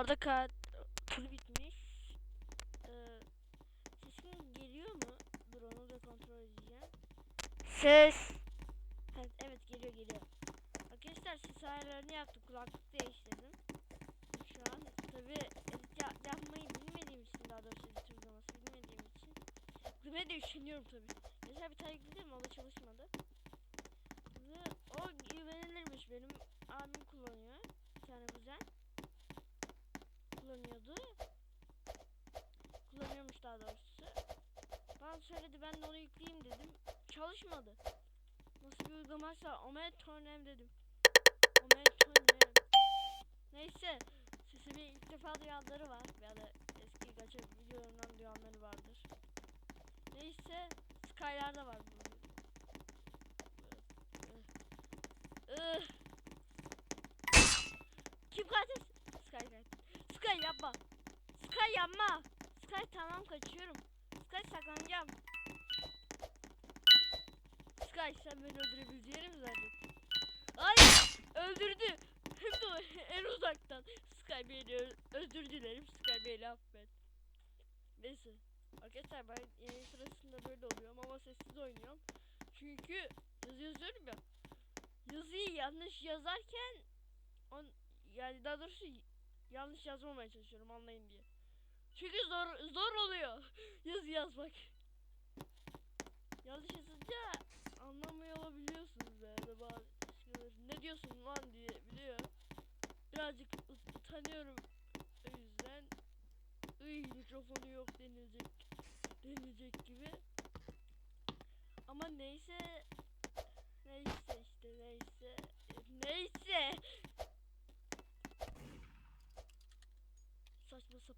arada kağıt tur bitmiş. Ee, sesim geliyor mu? Dur onu da kontrol edeceğim. Ses. Ha, evet geliyor geliyor. Arkadaşlar ses ayarlarını yaptım. Kulaklık değiştirdim. Şu an tabi edit ya- yapmayı bilmediğim için daha doğrusu edit uygulaması bilmediğim için. Yüklemeye de üşeniyorum tabi. Mesela bir tane yükledim o da çalışmadı. O güvenilirmiş benim abim kullanıyor. Bir tane kuzen. Kullanıyordu. Kullanıyormuş daha doğrusu. Bana söyledi ben de onu yükleyeyim dedim. Çalışmadı. Nasıl bir uygulamaysa Ometonem dedim. Ometonem. Neyse. Sesimi ilk defa duyanları var. Ya da eski gacha videolarından duyanları vardır. Neyse. Sky'larda var bu. Kim katil. Sky yapma. Sky yapma. Sky tamam kaçıyorum. Sky saklanacağım. Sky sen beni öldürebileceğini mi zannettin? Ay öldürdü. Hem de en uzaktan. Sky beni özür dilerim. Sky beni affet. Neyse. Arkadaşlar ben yayın sırasında böyle oluyorum ama sessiz oynuyorum. Çünkü yazı yazıyorum ya. Yazıyı yanlış yazarken on, yani daha doğrusu yanlış yazmamaya çalışıyorum anlayın diye. Çünkü zor zor oluyor yazı yazmak. Yanlış yazınca anlamıyor olabiliyorsunuz ya da bazı ne diyorsun lan diye biliyor. Birazcık ut- utanıyorum o yüzden Iy mikrofonu yok denilecek denilecek gibi. Ama neyse neyse işte neyse neyse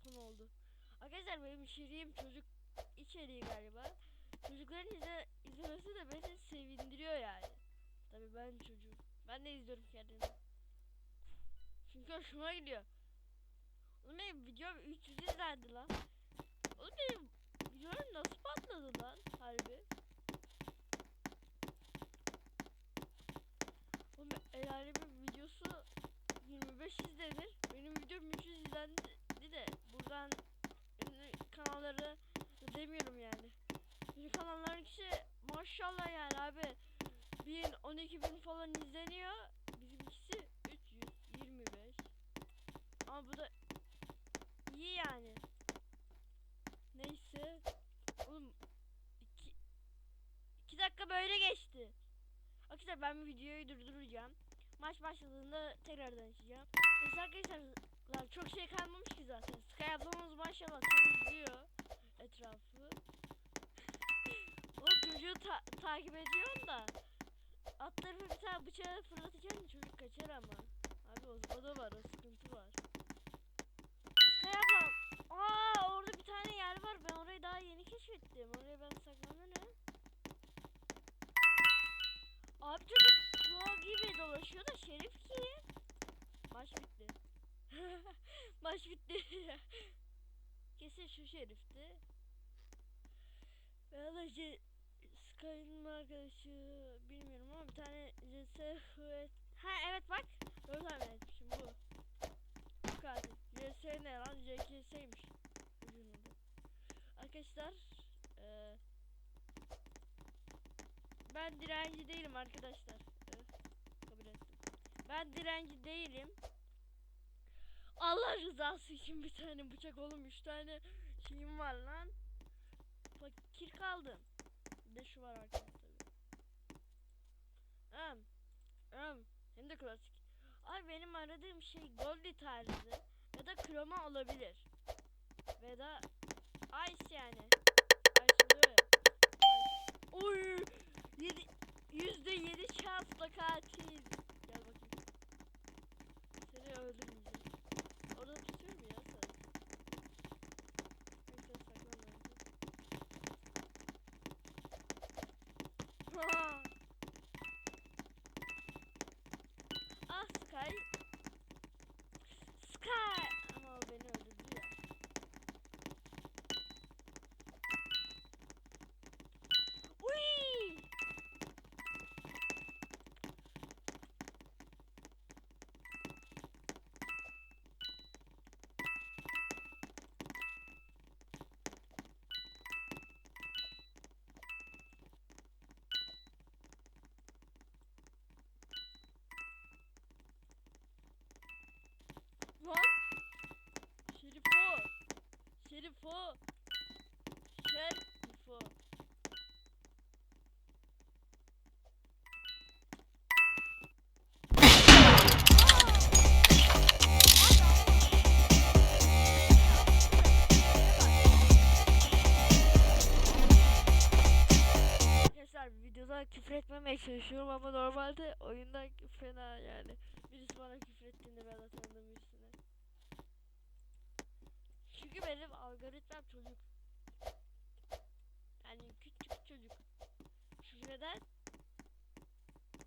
sapan oldu. Arkadaşlar benim içeriğim çocuk içeriği galiba. Çocukların izle, izlemesi de beni sevindiriyor yani. Tabii ben çocuğum. Ben de izliyorum kendimi. Çünkü hoşuma gidiyor. Oğlum benim videom 300 izlendi lan. Oğlum benim videom nasıl patladı lan harbi. Oğlum el alemin videosu 25 izlenir. Benim videom 300 izlendi buradan ünlü kanalları demiyorum yani. Ünlü kanalların kişi maşallah yani abi. 1000 12 bin falan izleniyor. Bizimkisi 325. Ama bu da iyi yani. Neyse. Oğlum 2 2 dakika böyle geçti. Arkadaşlar ben bu videoyu durduracağım. Maç başladığında tekrardan açacağım. Neyse arkadaşlar çok şey kalmamış ki zaten. Sky ablamız maşallah temizliyor etrafı. Oğlum çocuğu ta- takip ediyorsun da alt tarafı bir tane bıçağı fırlatacaksın çocuk kaçar ama. Abi o, o da var o sıkıntı var. Sky ablam. Aa orada bir tane yer var ben orayı daha yeni keşfettim. Oraya ben saklanırım. Abi çocuk pro gibi dolaşıyor da şerif ki. Maç bitti. Maç bitti. Kesin şu şerifti. Ya da şey, Sky'ın arkadaşı bilmiyorum ama bir tane CS evet. Ha evet bak. Doğru tahmin etmişim bu. Bu katil. CS ne lan? Ucunda. Arkadaşlar eee ben direnci değilim arkadaşlar. Öf, kabul ettim. Ben direnci değilim. Allah rızası için bir tane bıçak oğlum üç tane şeyim var lan. Fakir kaldım. Bir de şu var arkadaşlar tabii. Em, em, hem de klasik. Ay benim aradığım şey Goldie tarzı ya da kroma olabilir. Ve da Ice yani. Ice oluyor ya. Oy! Yedi, yüzde yedi şansla katil. İfo. Şer İfo. Arkadaşlar videoda küfür etmemeye çalışıyorum ama normalde oyunda fena yani. Birisi bana küfür ettiğinde ben birisine. Çünkü benim algoritmam çocuk. Yani küçük çocuk. Küfür eden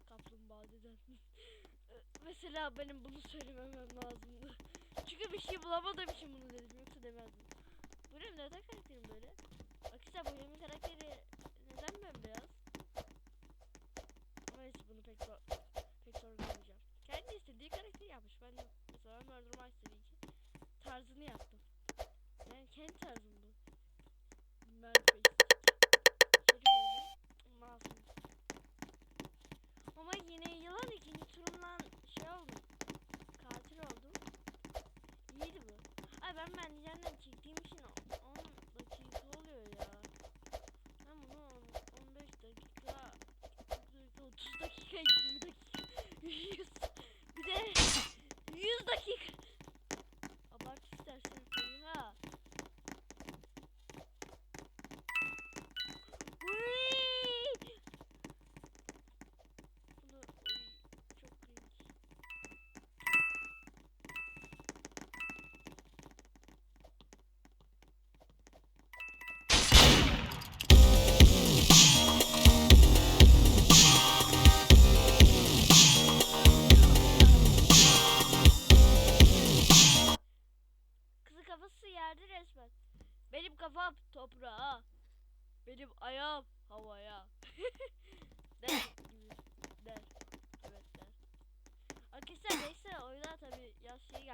kaplumbağa deden. Mesela benim bunu söylememem lazımdı. Çünkü bir şey bulamadığım için bunu dedim yoksa demezdim. Bu ne neden karakterim böyle? Arkadaşlar bu yemin karakteri neden bembeyaz? Ama neyse bunu pek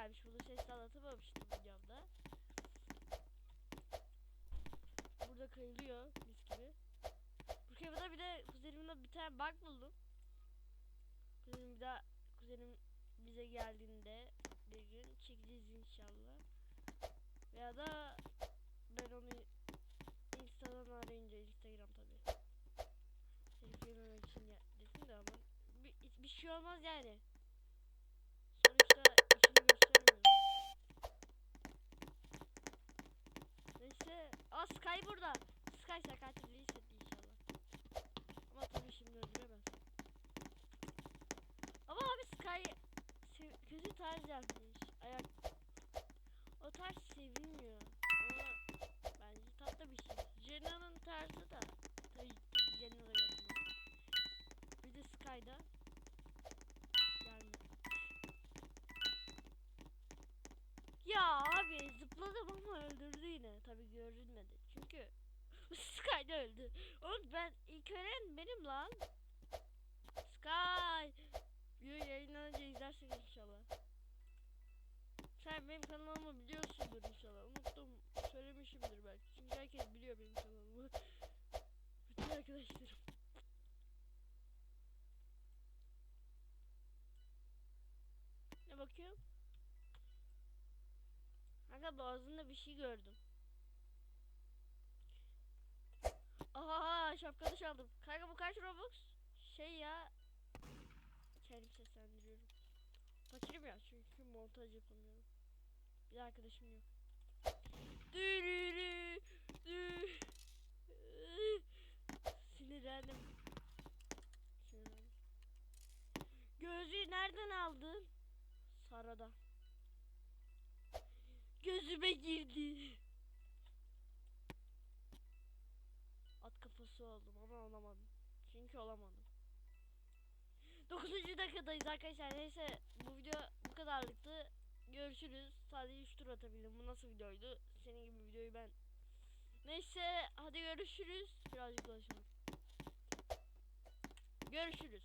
gelmiş. Bunu sesle anlatamamıştım videomda. Burada kayılıyor mis gibi. Burada bir de kuzenimle bir tane bug buldum. Kuzenim bir daha kuzenim bize geldiğinde bir gün çekeceğiz inşallah. Ya da ben onu Insta'dan arayınca Instagram tabi. Heriflememek için ya, dedim de ama bir, bir şey olmaz yani. Aa Sky burada. Sky sen katilliği hissetti inşallah. Ama tabii şimdi öldüremez. Ama abi Sky kötü tarz yapmış. Ayak o tarz sevilmiyor. Ama bence tatlı bir şey. Jenna'nın tarzı Sky öldü. Oğlum ben ilk ölen benim lan. Sky. Yayınlanınca izlersin inşallah. Sen benim kanalımı biliyorsundur inşallah. Unuttum. Söylemişimdir belki. Çünkü herkes biliyor benim kanalımı. Bütün arkadaşlarım. Ne bakıyorum? Kanka boğazında bir şey gördüm. Aha şapkanı çaldım. Kanka bu kaç Robux? Şey ya. Kendim seslendiriyorum. Fakirim ya çünkü montaj yapamıyorum. Bir arkadaşım yok. Dürürü, dü. Sinirlendim. Sinirlendim. Gözlüğü nereden aldın? Sarada. Gözüme girdi. Kafası oldum ama olamadım. Çünkü olamadım. 9. dakikadayız arkadaşlar. Neyse bu video bu kadarlıktı. Görüşürüz. Sadece 3 tur atabildim. Bu nasıl videoydu? Senin gibi videoyu ben. Neyse hadi görüşürüz. Birazcık dolaşalım. Görüşürüz.